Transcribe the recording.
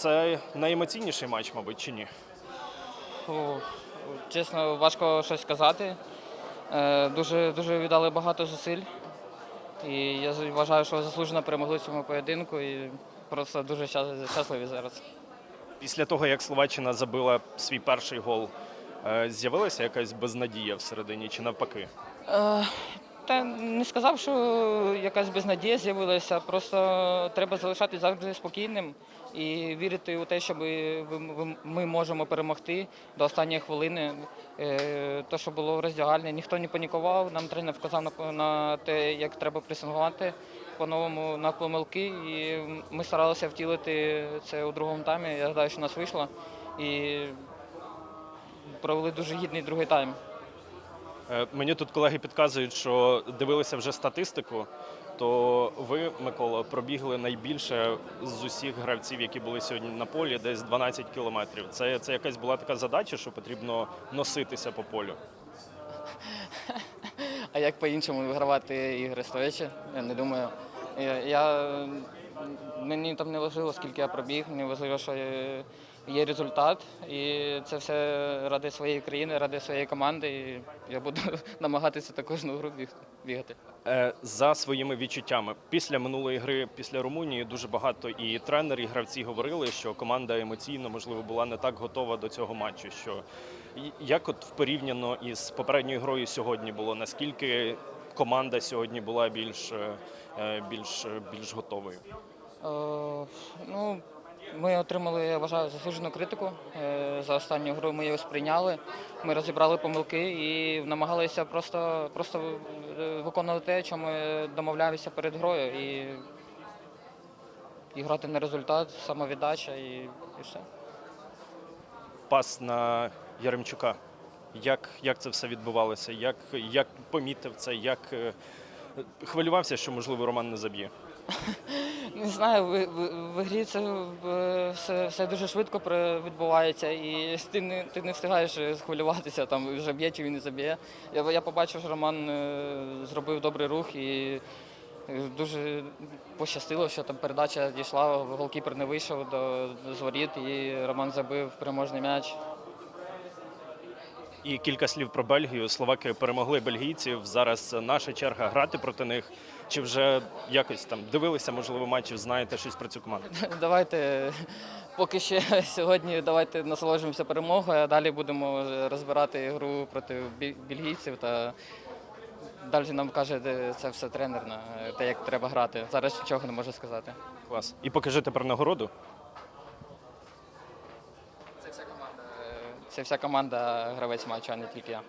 Це найемоційніший матч, мабуть, чи ні? Чесно, важко щось сказати. Е, Дуже, дуже віддали багато зусиль. І я вважаю, що заслужено перемогли в цьому поєдинку і просто дуже щасливі зараз. Після того, як Словаччина забила свій перший гол, е, з'явилася якась безнадія всередині чи навпаки? Е, Та не сказав, що якась безнадія з'явилася. Просто треба залишатися завжди спокійним і вірити у те, що ми, ми можемо перемогти до останньої хвилини. Е, То, що було в роздягальні, ніхто не панікував. Нам тренер вказав на, на те, як треба пресингувати по-новому на помилки. І ми старалися втілити це у другому таймі. Я гадаю, що у нас вийшло. І провели дуже гідний другий тайм. Е, Мені тут колеги підказують, що дивилися вже статистику. То ви, Микола, пробігли найбільше з усіх гравців, які були сьогодні на полі, десь 12 кілометрів. Це, це якась була така задача, що потрібно носитися по полю. А як по-іншому вигравати ігри стоячи? Я не думаю. Я, мені там не важливо, скільки я пробіг, мені важливо, що є, результат. І це все ради своєї країни, ради своєї команди. І я буду намагатися та кожну гру бігати. Е, За своїми відчуттями, після минулої гри, після Румунії, дуже багато і тренери, і гравці говорили, що команда емоційно, можливо, була не так готова до цього матчу. Що як от порівняно із попередньою грою сьогодні було, наскільки команда сьогодні була більш, е, е, більш, е, більш готовою? Е, ну, ми отримали, я вважаю, заслужену критику. За останню гру ми її сприйняли. Ми розібрали помилки і намагалися просто, просто виконувати те, що ми домовлялися перед грою. І, і грати на результат, самовіддача і, і все. Пас на Яремчука. Як, як це все відбувалося? Як, як помітив це? Як е, хвилювався, що можливо Роман не заб'є? Не знаю, в, в, в грі це е, все, все дуже швидко відбувається, і ти не, ти не встигаєш е, схвилюватися, там вже б'є чи він не заб'є. Я, я побачив, що Роман е, зробив добрий рух і е, дуже пощастило, що там передача дійшла, голкіпер не вийшов до, до зворіт, і Роман забив переможний м'яч. І кілька слів про Бельгію. Словаки перемогли бельгійців. Зараз наша черга грати проти них. Чи вже якось там дивилися, можливо, матчів, знаєте щось про цю команду? Давайте поки ще сьогодні давайте насолоджуємося перемогою, а далі будемо розбирати гру проти бельгійців та далі нам каже це все тренер на те, як треба грати. Зараз нічого не можу сказати. Клас. І покажи тепер нагороду. Це вся команда, це вся команда гравець матчу, а не тільки я.